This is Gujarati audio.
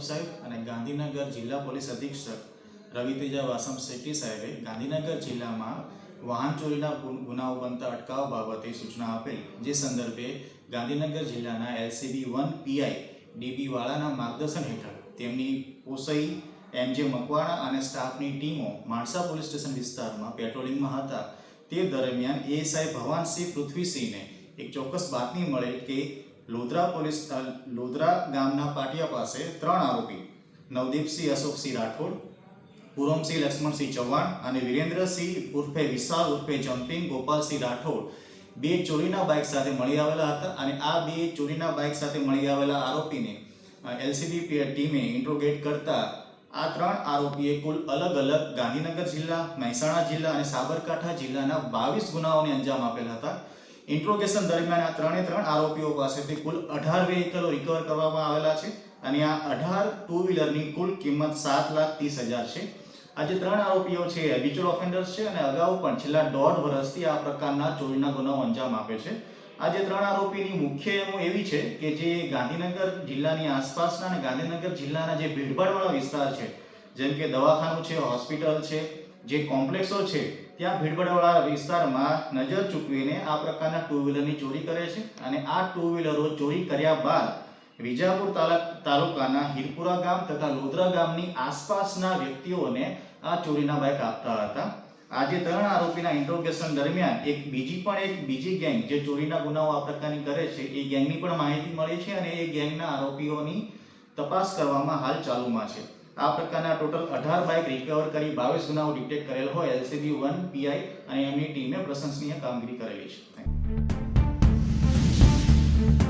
સાહેબ અને ગાંધીનગર જિલ્લા પોલીસ અધિક્ષક રવિતેજા વાસમ શેટ્ટી સાહેબે ગાંધીનગર જિલ્લામાં વાહન ચોરીના ગુનાઓ બનતા અટકાવવા બાબતે સૂચના આપેલ. જે સંદર્ભે ગાંધીનગર જિલ્લાના એલસીબી વન પીઆઈ ડીબી વાળાના માર્ગદર્શન હેઠળ તેમની પોસઈ એમ જે મકવાણા અને સ્ટાફની ટીમો માણસા પોલીસ સ્ટેશન વિસ્તારમાં પેટ્રોલિંગમાં હતા. તે દરમિયાન એએસઆઈ ભવાનસિંહ પૃથ્વીસિંહને એક ચોક્કસ બાતમી મળેલ કે લોધરા પોલીસ લોધરા ગામના પાટિયા પાસે ત્રણ આરોપી, નવદીપસિંહ, અશોકસિંહ રાઠોડ, પૂરમસિંહ, લક્ષ્મણસિંહ ચૌહાણ અને વિરેન્દ્રસિંહ ઉર્ફે વિશાલ ઉર્ફે જમ્પિંગ ગોપાલસિંહ રાઠોડ બે ચોરીના બાઇક સાથે મળી આવેલા હતા અને આ બે ચોરીના બાઇક સાથે મળી આવેલા આરોપીને એલસીબી ટીમે ઇન્ટ્રોગેટ કરતા આ ત્રણ આરોપીએ કુલ અલગ અલગ ગાંધીનગર જિલ્લા, મહેસાણા જિલ્લા અને સાબરકાંઠા જિલ્લાના બાવીસ ગુનાઓને અંજામ આપેલા હતા. ઇન્ટ્રોગેશન દરમિયાન આ ત્રણે ત્રણ આરોપીઓ પાસેથી કુલ અઢાર વેહિકલો રિકવર કરવામાં આવેલા છે અને આ અઢાર ટુ વ્હીલરની કુલ કિંમત સાત લાખ ત્રીસ હજાર છે. આ જે ત્રણ આરોપીઓ છે હેબિચ્યુઅલ ઓફેન્ડર્સ છે અને અગાઉ પણ છેલ્લા દોઢ વર્ષથી આ પ્રકારના ચોરીના ગુનાઓ અંજામ આપે છે. આ જે ત્રણ આરોપીની મુખ્ય એમો એવી છે કે જે ગાંધીનગર જિલ્લાની આસપાસના અને ગાંધીનગર જિલ્લાના જે ભીડભાડવાળા વિસ્તાર છે, જેમ કે દવાખાનું છે, હોસ્પિટલ છે જે કોમ્પ્લેક્સો છે, ત્યાં ભીડભાડવાળા વિસ્તારમાં નજર ચૂકવીને આ પ્રકારના ટુ વ્હીલરની ચોરી કરે છે અને આ ટુ વ્હીલરો ચોરી કર્યા બાદ વિજાપુર તાલુકાના હિરપુરા ગામ તથા લોધરા ગામની આસપાસના વ્યક્તિઓને આ ચોરીના બાઇક આપતા હતા. આજે ત્રણ આરોપીના ઇન્ટ્રોગેશન દરમિયાન એક બીજી પણ એક બીજી ગેંગ જે ચોરીના ગુનાઓ આ પ્રકારની કરે છે, એ ગેંગની પણ માહિતી મળી છે અને એ ગેંગના આરોપીઓની તપાસ કરવામાં હાલ ચાલુમાં છે. આ પ્રકારના ટોટલ અઢાર બાઇક રિકવર કરી બાવીસ ગુનાઓ ડિટેક્ટ કરેલ હોય એલસીબી વન પીઆઈ અને એમની ટીમે પ્રશંસનીય કામગીરી કરેલી છે થેન્ક you.